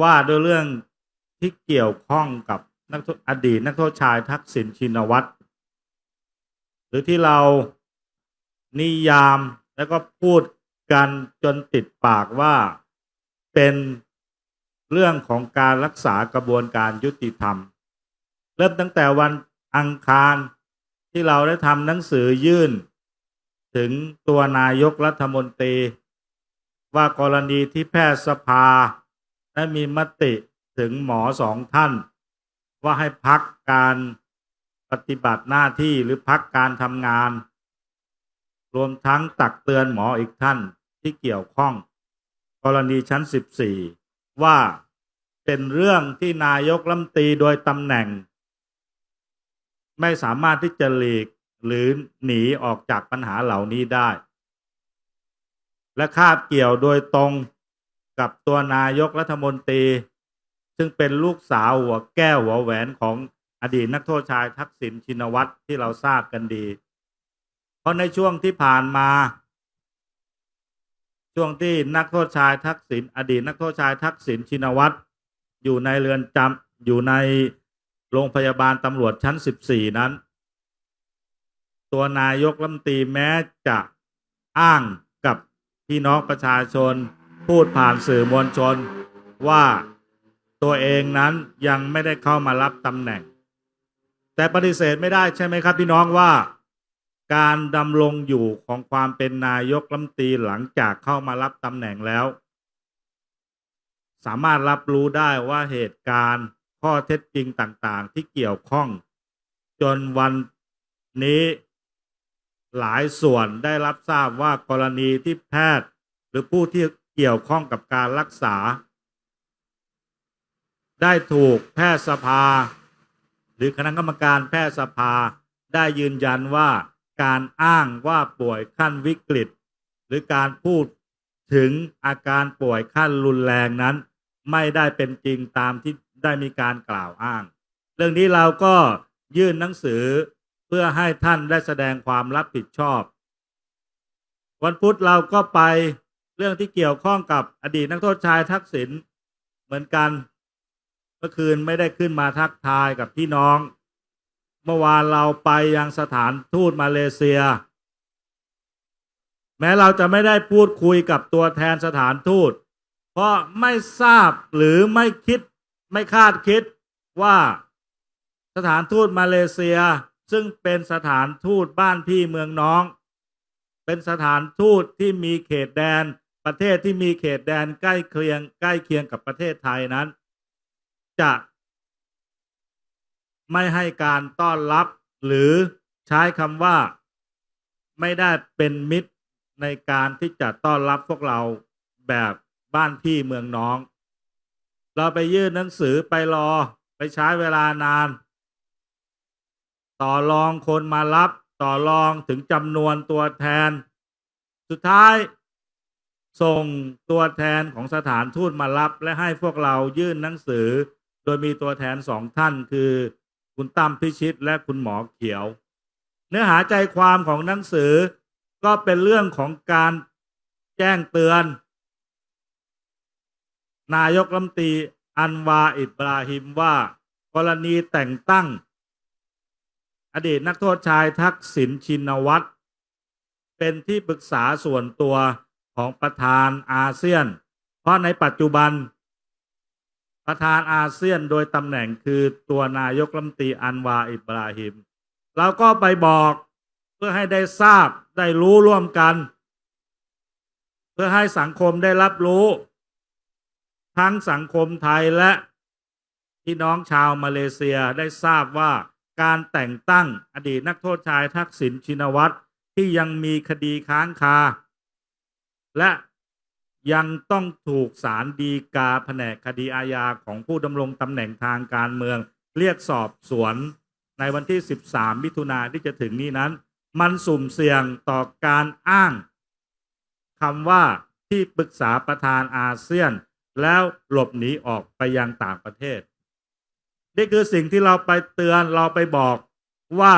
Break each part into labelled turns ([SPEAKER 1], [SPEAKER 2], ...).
[SPEAKER 1] ว่าด้วยเรื่องที่เกี่ยวข้องกับนักโทษอดีตนักโทษชายทักษิณชินวัตร หรือที่เรานิยามแล้วก็พูดกันจนติดปากว่าเป็นเรื่องของการรักษากระบวนการยุติธรรม เริ่มตั้งแต่วันอังคารที่เราได้ทำหนังสือยื่น ถึงตัวนายกรัฐมนตรี ว่ากรณีที่แพทยสภา ได้มีมติถึงหมอสองท่าน ว่าให้พักการปฏิบัติหน้าที่หรือพักการทำงาน รวมทั้งตักเตือนหมออีกท่านที่เกี่ยวข้อง กรณีชั้น 14 ว่าเป็นเรื่องที่นายกรัมตีโดยตำแหน่ง ไม่สามารถที่จะหลีกหรือหนีออกจากปัญหาเหล่านี้ได้ และคาบเกี่ยวโดยตรง กับตัวนายกรัฐมนตรี ซึ่งเป็นลูกสาวหัวแก้วหัวแหวนของอดีตนักโทษชายทักษิณชินวัตรที่เราทราบกันดี เพราะในช่วงที่ผ่านมา ช่วงที่นักโทษชายทักษิณอดีตนักโทษชายทักษิณชินวัตรอยู่ในเรือนจำอยู่ในโรงพยาบาลตำรวจชั้น 14 นั้น ตัวนายกรัฐมนตรีแม้จะอ้างกับพี่น้องประชาชน พูดผ่านสื่อมวลชนว่าตัวเองนั้นยังไม่ได้เข้ามารับตำแหน่ง แต่ปฏิเสธไม่ได้ใช่ไหมครับพี่น้องว่า การดำรงอยู่ของความเป็นนายกรัฐมนตรีหลังจากเข้ามารับตำแหน่งแล้ว สามารถรับรู้ได้ว่าเหตุการณ์ข้อเท็จจริงต่างๆ ที่เกี่ยวข้อง จนวันนี้หลายส่วนได้รับทราบว่ากรณีที่แพทย์ หรือผู้ที่ เกี่ยวข้องกับการรักษา ได้ถูกแพทยสภา หรือคณะกรรมการแพทยสภา ได้ยืนยันว่าการอ้างว่าป่วยขั้นวิกฤต หรือการพูดถึงอาการป่วยขั้นรุนแรงนั้น ไม่ได้เป็นจริงตามที่ได้มีการกล่าวอ้าง เรื่องนี้เราก็ยื่นหนังสือเพื่อให้ท่านได้แสดงความรับผิดชอบ วันพุธเราก็ไป รื่องที่เกี่ยวข้องกับอดีตนักโทษชายทักษิณเหมือนกัน เมื่อคืนไม่ได้ขึ้นมาทักทายกับพี่น้อง เมื่อวานเราไปยังสถานทูตมาเลเซีย แม้เราจะไม่ได้พูดคุยกับตัวแทนสถานทูต เพราะไม่ทราบหรือไม่คิดไม่คาดคิดว่าสถานทูตมาเลเซียซึ่งเป็นสถานทูตบ้านพี่เมืองน้อง เป็นสถานทูตที่มีเขตแดน ประเทศที่มีเขตแดนใกล้เคียง ใกล้เคียงกับประเทศไทยนั้น จะ ไม่ให้การต้อนรับ หรือใช้คำว่า ไม่ได้เป็นมิตรในการที่จะต้อนรับพวกเราแบบบ้านพี่เมืองน้อง เราไปยื่นหนังสือไปรอไปใช้เวลานาน ต่อรองคนมารับ ต่อรองถึงจำนวนตัวแทน สุดท้าย ส่งตัวแทนของสถานทูตมารับและให้พวกเรายื่นหนังสือ โดยมีตัวแทนสองท่านคือ คุณตั้มพิชิตและคุณหมอเขียว เนื้อหาใจความของหนังสือก็เป็นเรื่องของการแจ้งเตือน นายกรัมตีอันวาอิบราฮิมว่า กรณีแต่งตั้ง อดีตนักโทษชายทักษิณชินวัตรเป็นที่ปรึกษาส่วนตัว ของประธานอาเซียน เพราะในปัจจุบัน ประธานอาเซียนโดยตำแหน่งคือตัวนายกรัฐมนตรีอันวาอิบราฮิมเราก็ไปบอกเพื่อให้ได้ทราบได้รู้ร่วมกัน เพื่อให้สังคมได้รับรู้ ทั้งสังคมไทยและพี่น้องชาวมาเลเซียได้ทราบว่าการแต่งตั้งอดีตนักโทษชายทักษิณชินวัตรที่ยังมีคดีค้างคา และยังต้องถูกศาลฎีกาแผนกคดีอาญาของผู้ดำรงตำแหน่งทางการเมือง เรียกสอบสวนในวันที่ 13 มิถุนาที่จะถึงนี้นั้น มันสุ่มเสี่ยงต่อการอ้างคำว่าที่ปรึกษาประธานอาเซียน แล้วหลบหนีออกไปยังต่างประเทศ นี่คือสิ่งที่เราไปเตือนเราไปบอกว่า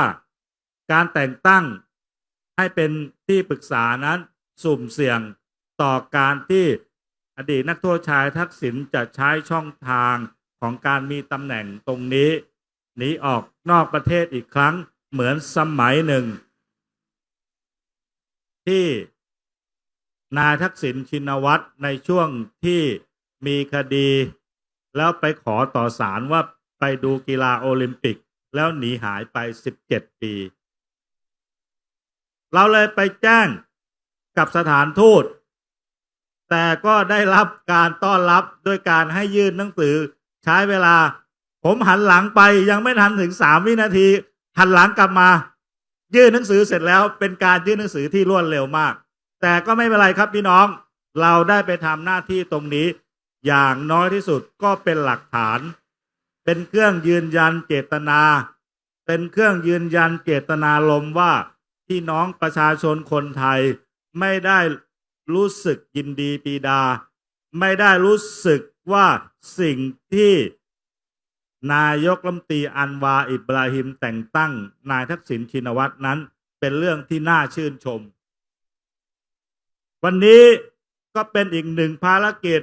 [SPEAKER 1] การแต่งตั้งให้เป็นที่ปรึกษานั้นสุ่มเสี่ยง ต่อการที่อดีตนักโทษชายทักษิณจะใช้ช่องทางของการมีตำแหน่งตรงนี้หนีออกนอกประเทศอีกครั้งเหมือนสมัยหนึ่ง ที่นายทักษิณชินวัตรในช่วงที่มีคดี แล้วไปขอต่อศาลว่าไปดูกีฬาโอลิมปิก แล้วหนีหายไป 17 ปี เราเลยไปแจ้งกับสถานทูต แต่ก็ได้รับการต้อนรับด้วยการให้ยื่นหนังสือ ใช้เวลา ผมหันหลังไปยังไม่ทันถึงสามวินาที หันหลังกลับมา ยื่นหนังสือเสร็จแล้ว เป็นการยื่นหนังสือที่รวดเร็วมาก แต่ก็ไม่เป็นไรครับพี่น้อง เราได้ไปทำหน้าที่ตรงนี้ อย่างน้อยที่สุดก็เป็นหลักฐาน เป็นเครื่องยืนยันเจตนา เป็นเครื่องยืนยันเจตนาลมว่าพี่น้องประชาชนคนไทยไม่ได้ รู้สึกยินดีปีดา ไม่ได้รู้สึกว่าสิ่งที่นายกรัฐมนตรีอันวาอิบราฮิมแต่งตั้งนายทักษิณชินวัตรนั้น เป็นเรื่องที่น่าชื่นชม วันนี้ก็เป็นอีกหนึ่งภารกิจ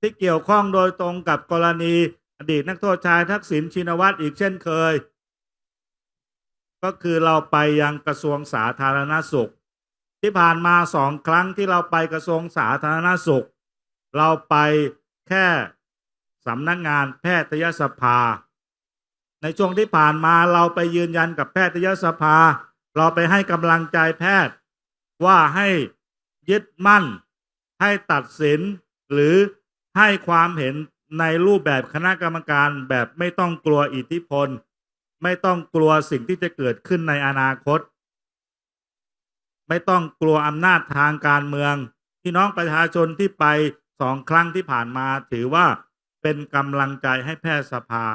[SPEAKER 1] ที่เกี่ยวข้องโดยตรงกับกรณีอดีตนักโทษชายทักษิณชินวัตรอีกเช่นเคย ก็คือเราไปยังกระทรวงสาธารณสุข ที่ผ่านมาสองครั้งที่เราไปกระทรวงสาธารณสุข เราไปแค่สำนักงานแพทยสภา ในช่วงที่ผ่านมาเราไปยืนยันกับแพทยสภา เราไปให้กำลังใจแพทย์ ว่าให้ยึดมั่น ให้ตัดสิน หรือให้ความเห็นในรูปแบบคณะกรรมการแบบไม่ต้องกลัวอิทธิพล ไม่ต้องกลัวสิ่งที่จะเกิดขึ้นในอนาคต ไม่ต้องกลัวอำนาจทางการเมือง พี่น้องประชาชนที่ไปสองครั้งที่ผ่านมาถือว่าเป็นกำลังใจให้แพทยสภา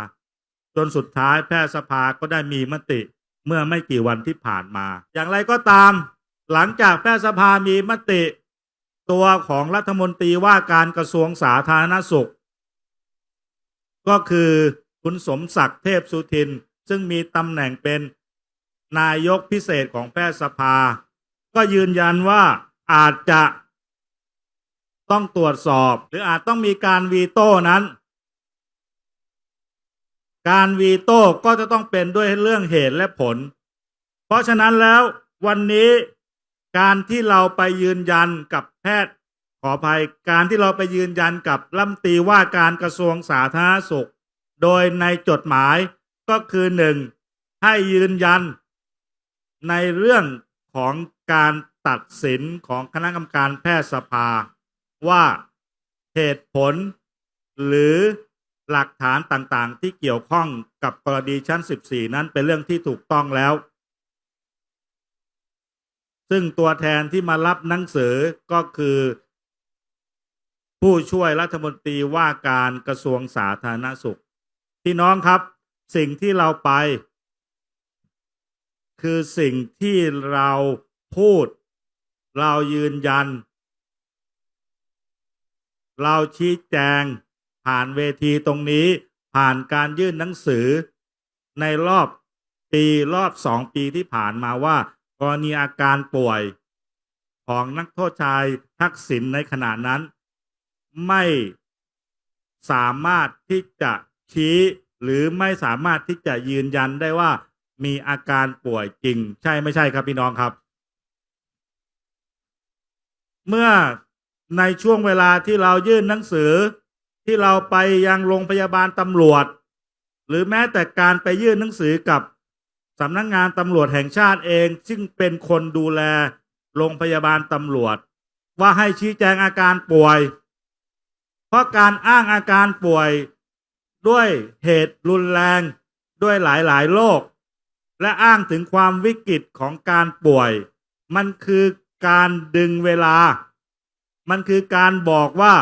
[SPEAKER 1] จนสุดท้ายแพทยสภาก็ได้มีมติเมื่อไม่กี่วันที่ผ่านมา อย่างไรก็ตาม หลังจากแพทยสภามีมติ ตัวของรัฐมนตรีว่าการกระทรวงสาธารณสุข ก็คือคุณสมศักดิ์เทพสุทิน ซึ่งมีตำแหน่งเป็นนายกพิเศษของแพทยสภา ก็ยืนยันว่าอาจจะต้องตรวจสอบ หรืออาจต้องมีการวีโต้นั้น การวีโต้ก็จะต้องเป็นด้วยเรื่องเหตุและผล เพราะฉะนั้นแล้ววันนี้การที่เราไปยืนยันกับแพทย์ขออภัยการที่เราไปยืนยันกับรัฐมนตรีว่าการกระทรวงสาธารณสุข โดยในจดหมายก็คือหนึ่งให้ยืนยันในเรื่องของ การตัดสินของคณะกรรมการแพทยสภา ว่าเหตุผล หรือหลักฐานต่างๆ ที่เกี่ยวข้องกับกรณีชั้น 14 นั้นเป็นเรื่องที่ถูกต้องแล้ว ซึ่งตัวแทนที่มารับหนังสือก็คือ ผู้ช่วยรัฐมนตรีว่าการกระทรวงสาธารณสุข พี่น้องครับ สิ่งที่เราไป คือสิ่งที่เรา พูด เรายืนยัน เราชี้แจง ผ่านเวทีตรงนี้ ผ่านการยื่นหนังสือ ในรอบปีรอบสองปีที่ผ่านมาว่ากรณีอาการป่วย ของนักโทษชายทักษิณในขณะนั้น ไม่สามารถที่จะชี้หรือไม่สามารถที่จะยืนยันได้ว่ามีอาการป่วยจริง ใช่ไม่ใช่ครับพี่น้องครับ เมื่อในช่วงเวลาที่เรายื่นหนังสือ ที่เราไปยังโรงพยาบาลตำรวจ หรือแม้แต่การไปยื่นหนังสือกับสำนักงงานตำรวจแห่งชาติเอง ซึ่งเป็นคนดูแลโรงพยาบาลตำรวจ ว่าให้ชี้แจงอาการป่วย เพราะการอ้างอาการป่วยด้วยเหตุรุนแรงด้วยหลายๆโรคและอ้างถึงความวิกฤตของการป่วย มันคือ การดึงเวลา มันคือการบอกว่า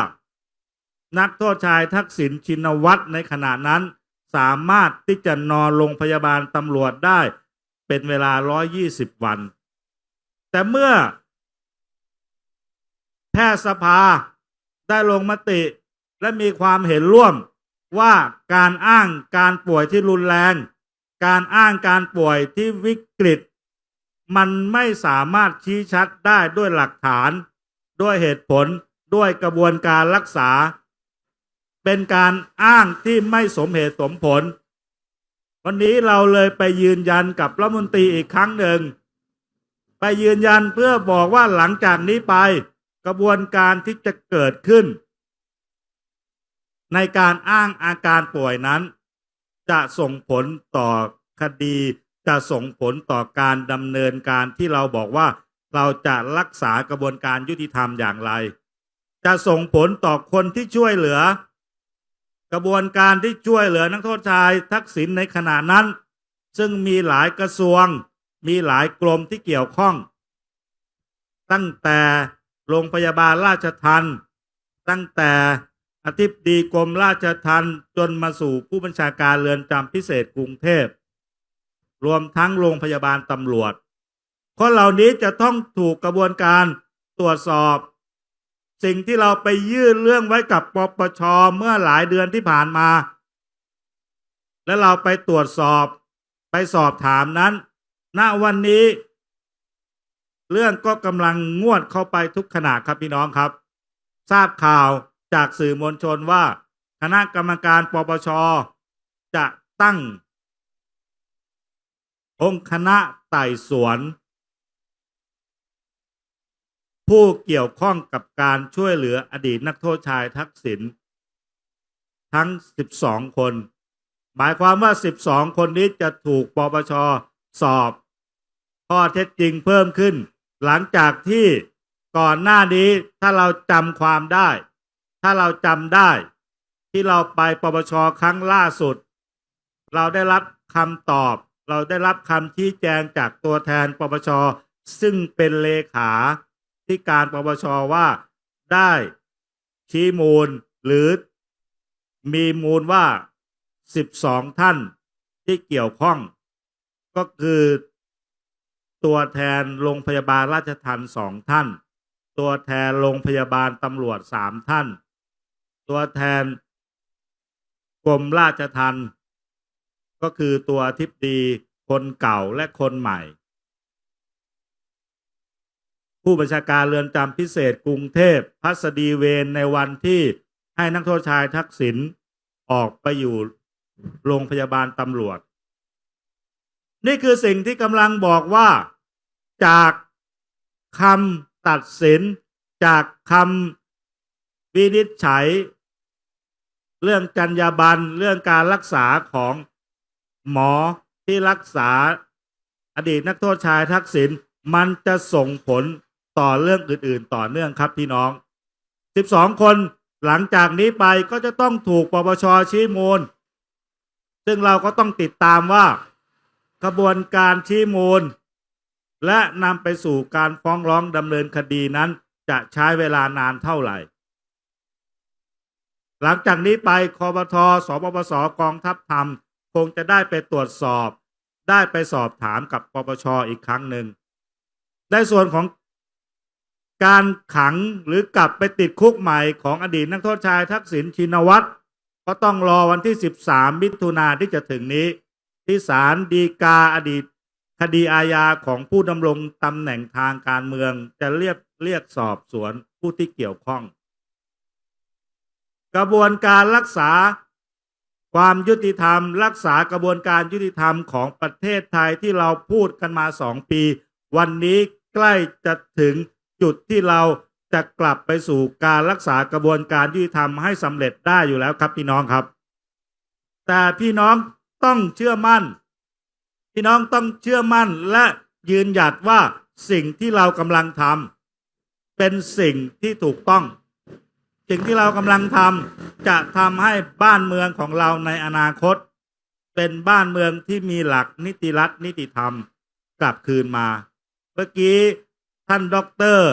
[SPEAKER 1] นักโทษชายทักษิณชินวัตรในขณะนั้น สามารถที่จะนอนโรงพยาบาลตำรวจได้ เป็นเวลา 120 วัน แต่เมื่อ แพทยสภาได้ลงมติและมีความเห็นร่วมว่าการอ้างการป่วยที่รุนแรง การอ้างการป่วยที่วิกฤต มันไม่สามารถชี้ชัดได้ด้วยหลักฐาน ด้วยเหตุผลด้วยกระบวนการรักษา เป็นการอ้างที่ไม่สมเหตุสมผล วันนี้เราเลยไปยืนยันกับรัฐมนตรีอีกครั้งหนึ่ง ไปยืนยันเพื่อบอกว่าหลังจากนี้ไป กระบวนการที่จะเกิดขึ้น ในการอ้างอาการป่วยนั้น จะส่งผลต่อคดี จะส่งผลต่อการดำเนินการที่เราบอกว่า เราจะรักษากระบวนการยุติธรรมอย่างไร จะส่งผลต่อคนที่ช่วยเหลือ กระบวนการที่ช่วยเหลือนักโทษชายทักษิณในขณะนั้น ซึ่งมีหลายกระทรวง มีหลายกรมที่เกี่ยวข้อง ตั้งแต่โรงพยาบาลราชทันตั้งแต่อธิบดีกรมราชทันจนมาสู่ผู้บัญชาการเรือนจำพิเศษกรุงเทพ รวมทั้งโรงพยาบาลตำรวจ คนเหล่านี้จะต้องถูกกระบวนการตรวจสอบ สิ่งที่เราไปยื่นเรื่องไว้กับปปชเมื่อหลายเดือนที่ผ่านมา และเราไปตรวจสอบไปสอบถามนั้น ณวันนี้ เรื่องก็กำลังงวดเข้าไปทุกขณะครับพี่น้องครับ ทราบข่าวจากสื่อมวลชนว่า คณะกรรมการปปชจะตั้ง องค์คณะไต่สวน ผู้เกี่ยวข้องกับการช่วยเหลืออดีตนักโทษชายทักษิณทั้ง 12 คน หมายความว่า 12 คนนี้จะถูกปปชสอบข้อเท็จจริงเพิ่มขึ้น หลังจากที่ก่อนหน้านี้ถ้าเราจำความได้ ถ้าเราจำได้ ที่เราไปปปชครั้งล่าสุด เราได้รับคำตอบ เราได้รับคำชี้แจงจากตัวแทนปปชซึ่งเป็นเลขาที่การปปชว่าได้ชี้มูลหรือมีมูลว่า 12 ท่านที่เกี่ยวข้อง ก็คือตัวแทนโรงพยาบาลราชทันสองท่าน ตัวแทนโรงพยาบาลตำรวจสามท่าน ตัวแทนกรมราชทัณฑ์ ก็คือตัวทิพดีคนเก่าและคนใหม่ ผู้บัญชาการเรือนจำพิเศษกรุงเทพพัสดีเวรในวันที่ให้นักโทษชายทักษิณออกไปอยู่โรงพยาบาลตำรวจ นี่คือสิ่งที่กำลังบอกว่า จากคำตัดสิน จากคำวินิจฉัย เรื่องจรรยาบรรณเรื่องการรักษาของ หมอที่รักษาอดีตนักโทษชายทักษิณมันจะส่งผลต่อเรื่องอื่น ๆ ต่อเนื่องครับพี่น้อง 12 คนหลังจากนี้ไปก็จะต้องถูกปปชชี้มูล ซึ่งเราก็ต้องติดตามว่ากระบวนการชี้มูล และนำไปสู่การฟ้องร้องดำเนินคดีนั้นจะใช้เวลานานเท่าไหร่ หลังจากนี้ไปคอปทสปปสกองทัพธรรม คงจะได้ไปตรวจสอบ ได้ไปสอบถามกับปปชอีกครั้งหนึ่งในส่วนของการขังหรือกลับไปติดคุกใหม่ของอดีตนักโทษชายทักษิณชินวัตรก็ต้องรอวันที่ 13 มิถุนาที่จะถึงนี้ ที่ศาลฎีกาอดีต คดีอาญาของผู้ดำรงตำแหน่งทางการเมืองจะเรียกเรียกสอบสวนผู้ที่เกี่ยวข้อง กระบวนการรักษา ความยุติธรรม รักษากระบวนการยุติธรรมของประเทศไทยที่เราพูดกันมาสองปี วันนี้ใกล้จะถึงจุดที่เราจะกลับไปสู่การรักษากระบวนการยุติธรรมให้สำเร็จได้อยู่แล้วครับพี่น้องครับ แต่พี่น้องต้องเชื่อมั่น พี่น้องต้องเชื่อมั่นและยืนหยัดว่าสิ่งที่เรากำลังทำเป็นสิ่งที่ถูกต้อง สิ่งที่เรากำลังทำจะทำให้บ้านเมืองของเราในอนาคต เป็นบ้านเมืองที่มีหลักนิติรัฐนิติธรรมกลับคืนมา เมื่อกี้ท่านด็อกเตอร์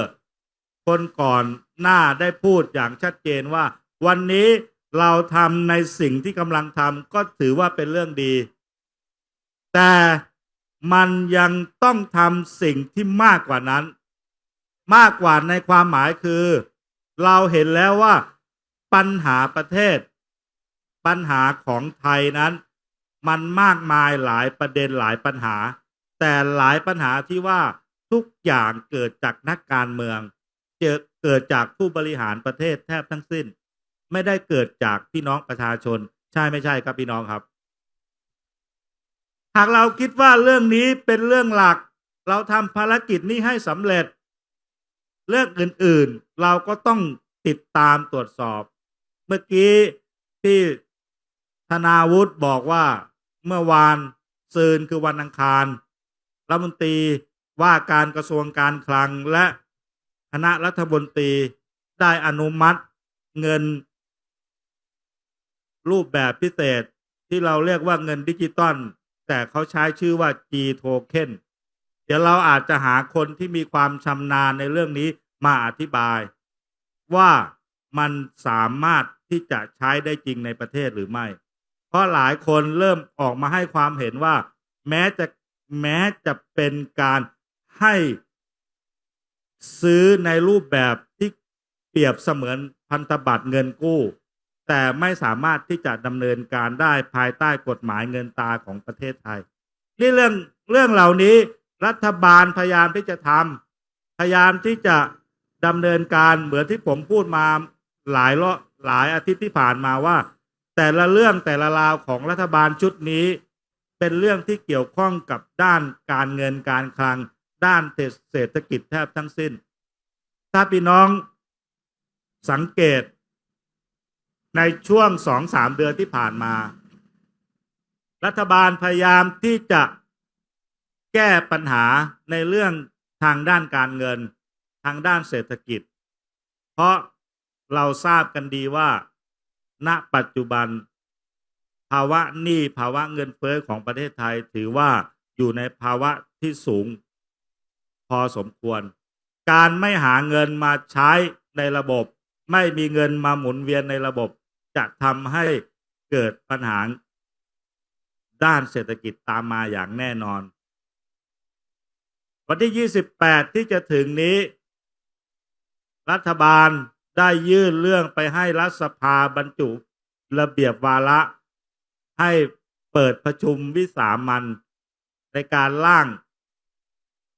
[SPEAKER 1] คนก่อนหน้าได้พูดอย่างชัดเจนว่า วันนี้เราทำในสิ่งที่กำลังทำก็ถือว่าเป็นเรื่องดี แต่มันยังต้องทำสิ่งที่มากกว่านั้น มากกว่าในความหมายคือ เราเห็นแล้วว่าปัญหาประเทศ ปัญหาของไทยนั้น มันมากมายหลายประเด็นหลายปัญหา แต่หลายปัญหาที่ว่าทุกอย่างเกิดจากนักการเมืองเกิดเกิดจากผู้บริหารประเทศแทบทั้งสิ้น ไม่ได้เกิดจากพี่น้องประชาชน ใช่ไม่ใช่ครับพี่น้องครับ หากเราคิดว่าเรื่องนี้เป็นเรื่องหลัก เราทำภารกิจนี้ให้สำเร็จ เรื่องอื่นๆ เราก็ต้องติดตามตรวจสอบ เมื่อกี้ที่ธนาวุฒิบอกว่าเมื่อวานซืนคือวันอังคารรัฐมนตรีว่าการกระทรวงการคลังและคณะรัฐมนตรีได้อนุมัติเงิน รูปแบบพิเศษที่เราเรียกว่าเงินดิจิตอลแต่เขาใช้ชื่อว่า G Token ดี๋ยวเราอาจจะหาคนที่มีความชำนาญในเรื่องนี้มาอธิบาย ว่ามันสามารถที่จะใช้ได้จริงในประเทศหรือไม่ เพราะหลายคนเริ่มออกมาให้ความเห็นว่า แม้จะแม้จะเป็นการให้ซื้อในรูปแบบที่เปรียบเสมือนพันธบัตรเงินกู้ แต่ไม่สามารถที่จะดำเนินการได้ภายใต้กฎหมายเงินตาของประเทศไทย นี่เรื่องเรื่องเหล่านี้ รัฐบาลพยายามที่จะทำพยายามที่จะดำเนินการเหมือนที่ผมพูดมาหลายรอบหลายอาทิตย์ที่ผ่านมาว่า แต่ละเรื่องแต่ละราวของรัฐบาลชุดนี้ เป็นเรื่องที่เกี่ยวข้องกับด้านการเงินการคลัง ด้านเศรษฐกิจแทบทั้งสิ้น ถ้าพี่น้องสังเกต ในช่วงสองสามเดือนที่ผ่านมา รัฐบาลพยายามที่จะ แก้ปัญหาในเรื่องทางด้านการเงิน ทางด้านเศรษฐกิจ เพราะเราทราบกันดีว่า ณปัจจุบัน ภาวะหนี้ภาวะเงินเฟ้อของประเทศไทยถือว่าอยู่ในภาวะที่สูง พอสมควร การไม่หาเงินมาใช้ในระบบ ไม่มีเงินมาหมุนเวียนในระบบ จะทำให้เกิดปัญหาด้านเศรษฐกิจตามมาอย่างแน่นอน วันที่ 28 ที่จะถึงนี้ รัฐบาลได้ยื่นเรื่องไปให้รัฐสภาบรรจุระเบียบวาระ ให้เปิดประชุมวิสามันในการร่าง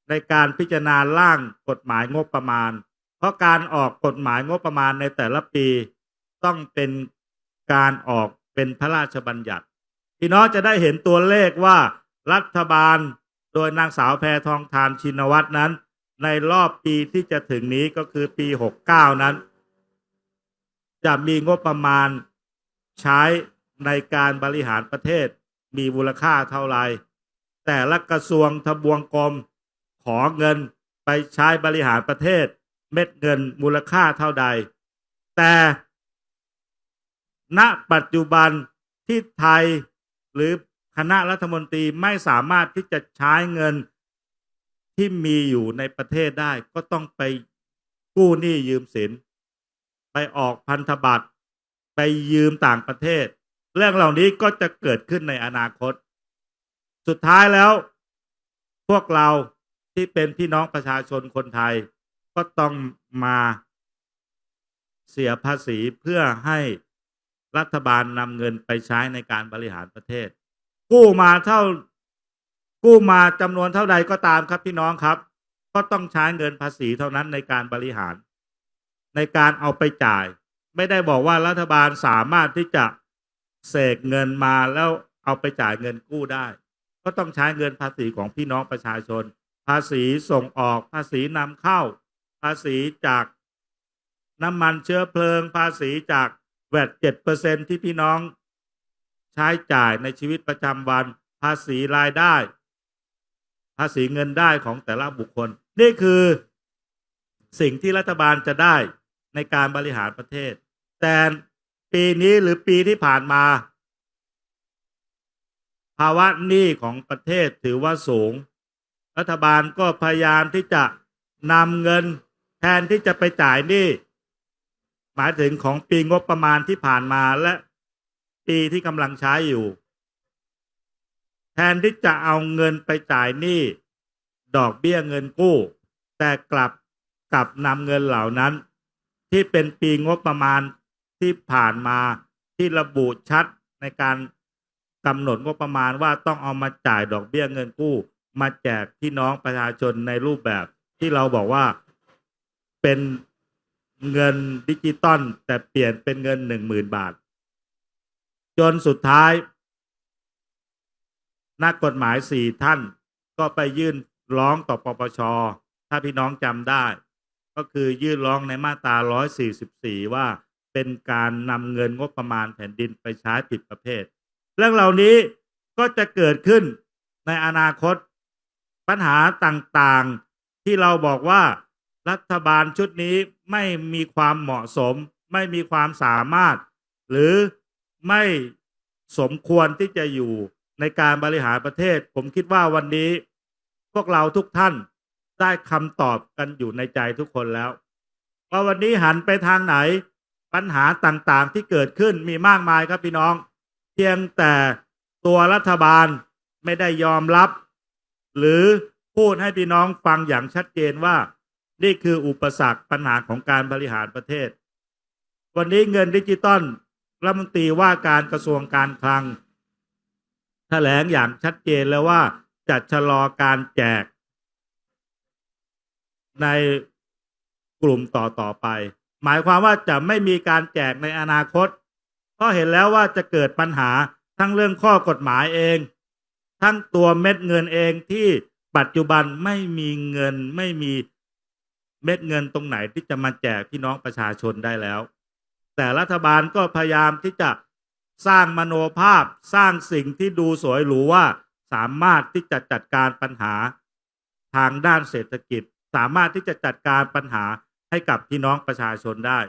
[SPEAKER 1] ในการพิจารณาร่างกฎหมายงบประมาณ เพราะการออกกฎหมายงบประมาณในแต่ละปีต้องเป็นการออกเป็นพระราชบัญญัติ พี่น้องจะได้เห็นตัวเลขว่ารัฐบาล โดยนางสาวแพทองทานชินวัตรนั้น ในรอบปีที่จะถึงนี้ก็คือปี 69 นั้น จะมีงบประมาณใช้ในการบริหารประเทศมีมูลค่าเท่าไหร่แต่ละกระทรวงทบวงกรมขอเงินไปใช้บริหารประเทศ เม็ดเงินมูลค่าเท่าใด แต่ณปัจจุบันที่ไทยหรือ คณะรัฐมนตรีไม่สามารถที่จะใช้เงินที่มีอยู่ในประเทศได้ ก็ต้องไปกู้หนี้ยืมสิน ไปออกพันธบัตร ไปยืมต่างประเทศ เรื่องเหล่านี้ก็จะเกิดขึ้นในอนาคต สุดท้ายแล้ว พวกเราที่เป็นพี่น้องประชาชนคนไทย ก็ต้องมาเสียภาษีเพื่อให้รัฐบาลนำเงินไปใช้ในการบริหารประเทศ กู้มาเท่า กู้มาจำนวนเท่าใดก็ตามครับพี่น้องครับ ก็ต้องใช้เงินภาษีเท่านั้นในการบริหาร ในการเอาไปจ่าย ไม่ได้บอกว่ารัฐบาลสามารถที่จะเสกเงินมาแล้วเอาไปจ่ายเงินกู้ได้ ก็ต้องใช้เงินภาษีของพี่น้องประชาชน ภาษีส่งออก ภาษีนำเข้า ภาษีจากน้ำมันเชื้อเพลิง ภาษีจากแวดเจ็ดเปอร์เซ็นที่พี่น้อง ใช้จ่ายในชีวิตประจำวันภาษีรายได้ ภาษีเงินได้ของแต่ละบุคคล นี่คือสิ่งที่รัฐบาลจะได้ในการบริหารประเทศ แต่ปีนี้หรือปีที่ผ่านมา ภาวะหนี้ของประเทศถือว่าสูง รัฐบาลก็พยายามที่จะนำเงินแทนที่จะไปจ่ายหนี้หมายถึงของปีงบประมาณที่ผ่านมาและ ปีที่กำลังใช้อยู่ แทนที่จะเอาเงินไปจ่ายหนี้ดอกเบี้ยเงินกู้ แต่กลับกลับนำเงินเหล่านั้น ที่เป็นปีงบประมาณที่ผ่านมาที่ระบุชัดในการกำหนดงบประมาณว่าต้องเอามาจ่ายดอกเบี้ยเงินกู้ มาแจกพี่น้องประชาชนในรูปแบบที่เราบอกว่าเป็นเงินดิจิตอลแต่เปลี่ยนเป็นเงินหนึ่งหมื่นบาท จนสุดท้าย นักกฎหมายสี่ท่าน ก็ไปยื่นร้องต่อปปช ถ้าพี่น้องจำได้ ก็คือยื่นร้องในมาตรา144 ว่าเป็นการนำเงินงบประมาณแผ่นดินไปใช้ผิดประเภท เรื่องเหล่านี้ก็จะเกิดขึ้นในอนาคตปัญหาต่างๆ ที่เราบอกว่ารัฐบาลชุดนี้ไม่มีความเหมาะสม ไม่มีความสามารถ หรือ ไม่สมควรที่จะอยู่ในการบริหารประเทศ ผมคิดว่าวันนี้พวกเราทุกท่านได้คำตอบกันอยู่ในใจทุกคนแล้วว่าวันนี้หันไปทางไหน ปัญหาต่างๆที่เกิดขึ้นมีมากมายครับพี่น้อง เพียงแต่ตัวรัฐบาลไม่ได้ยอมรับ หรือพูดให้พี่น้องฟังอย่างชัดเจนว่า นี่คืออุปสรรคปัญหาของการบริหารประเทศ วันนี้เงินดิจิตอล รัฐมนตรีว่าการกระทรวงการคลัง แถลงอย่างชัดเจนแล้วว่าจะชะลอการแจก ในกลุ่มต่อต่อไป หมายความว่าจะไม่มีการแจกในอนาคต เพราะเห็นแล้วว่าจะเกิดปัญหาทั้งเรื่องข้อกฎหมายเอง ทั้งตัวเม็ดเงินเองที่ปัจจุบันไม่มีเงินไม่มีเม็ดเงินตรงไหนที่จะมาแจกพี่น้องประชาชนได้แล้ว แต่รัฐบาลก็พยายามที่จะสร้างมโนภาพสร้างสิ่งที่ดูสวยหรูว่าสามารถที่จะจัดการปัญหาทางด้านเศรษฐกิจ สามารถที่จะจัดการปัญหาให้กับพี่น้องประชาชนได้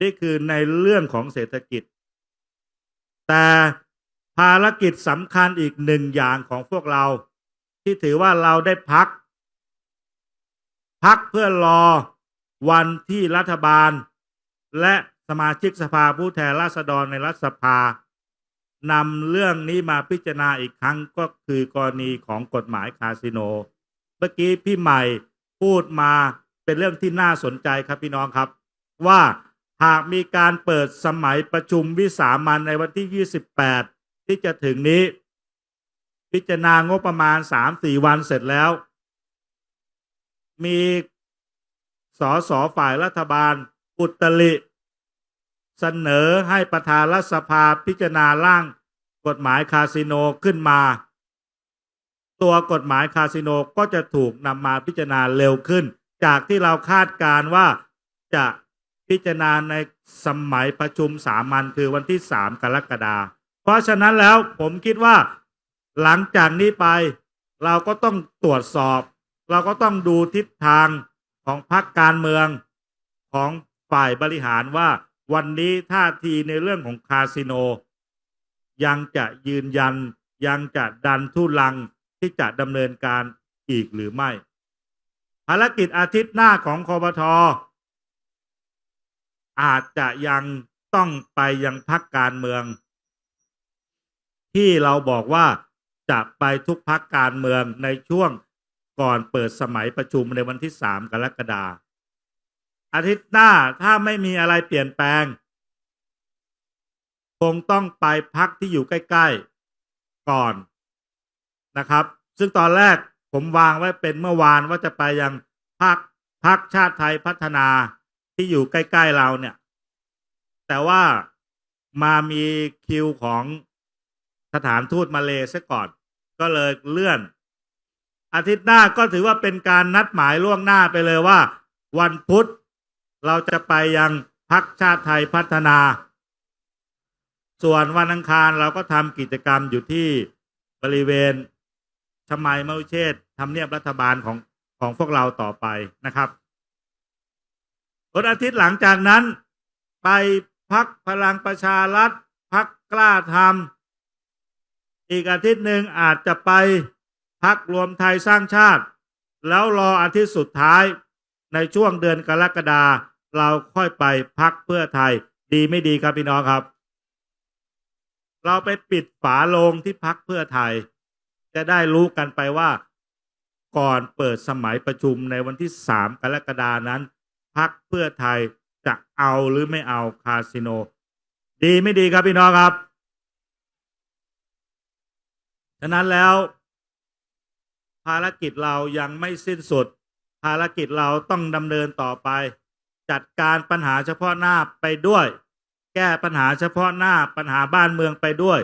[SPEAKER 1] นี่คือในเรื่องของเศรษฐกิจ แต่ภารกิจสำคัญอีกหนึ่งอย่างของพวกเรา ที่ถือว่าเราได้พัก พักเพื่อรอวันที่รัฐบาล และสมาชิกสภาผู้แทนราษฎรในรัฐสภานำเรื่องนี้มาพิจารณาอีกครั้งก็คือกรณีของกฎหมายคาสิโน เมื่อกี้พี่ใหม่พูดมาเป็นเรื่องที่น่าสนใจครับพี่น้องครับ ว่าหากมีการเปิดสมัยประชุมวิสามันในวันที่ 28 ที่จะถึงนี้ พิจารณางบประมาณ 3-4 วันเสร็จแล้ว มีสอสอฝ่ายรัฐบาล อุตริเสนอให้ประธานรัฐสภาพิจารณาร่างกฎหมายคาสิโนขึ้นมา ตัวกฎหมายคาสิโนก็จะถูกนำมาพิจารณาเร็วขึ้น จากที่เราคาดการว่าจะพิจารณาในสมัยประชุมสามัญคือวันที่3กรกฎาคมเพราะฉะนั้นแล้วผมคิดว่าหลังจากนี้ไป เราก็ต้องตรวจสอบ เราก็ต้องดูทิศทางของพรรคการเมืองของ ฝ่ายบริหารว่าวันนี้ท่าทีในเรื่องของคาสิโน ยังจะยืนยัน ยังจะดันทุลังที่จะดำเนินการอีกหรือไม่ ภารกิจอาทิตย์หน้าของคอปทอาจจะยังต้องไปยังพักการเมือง ที่เราบอกว่าจะไปทุกพักการเมืองในช่วงก่อนเปิดสมัยประชุมในวันที่สามกรกฎาคม อาทิตย์หน้าถ้าไม่มีอะไรเปลี่ยนแปลง คงต้องไปพักที่อยู่ใกล้ ๆ ก่อนนะครับ ซึ่งตอนแรกผมวางไว้เป็นเมื่อวานว่าจะไปยังพักพักชาติไทยพัฒนาที่อยู่ใกล้ ๆ เราเนี่ย แต่ว่ามามีคิวของสถานทูตมาเลเซียก่อน ก็เลยเลื่อน อาทิตย์หน้าก็ถือว่าเป็นการนัดหมายล่วงหน้าไปเลยว่า วันพุธ เราจะไปยังพักชาติไทยพัฒนา ส่วนวันอังคารเราก็ทำกิจกรรมอยู่ที่บริเวณชมัยมรุเชษทำเนียบรัฐบาลของของพวกเราต่อไปนะครับวันอาทิตย์หลังจากนั้น ไปพักพลังประชารัฐพักกล้าทำอีกอาทิตย์หนึ่งอาจจะไปพักรวมไทยสร้างชาติ แล้วรออาทิตย์สุดท้ายในช่วงเดือนกรกฎาคม เราค่อยไปพักเพื่อไทย ดีไม่ดีครับพี่น้องครับ เราไปปิดฝาโลงที่พักเพื่อไทย จะได้รู้กันไปว่า ก่อนเปิดสมัยประชุมในวันที่สามกรกฎานั้น พักเพื่อไทยจะเอาหรือไม่เอาคาสิโน ดีไม่ดีครับพี่น้องครับฉะนั้นแล้ว ภารกิจเรายังไม่สิ้นสุด ภารกิจเราต้องดำเนินต่อไป จัดการปัญหาเฉพาะหน้าไปด้วย แก้ปัญหาเฉพาะหน้าปัญหาบ้านเมืองไปด้วย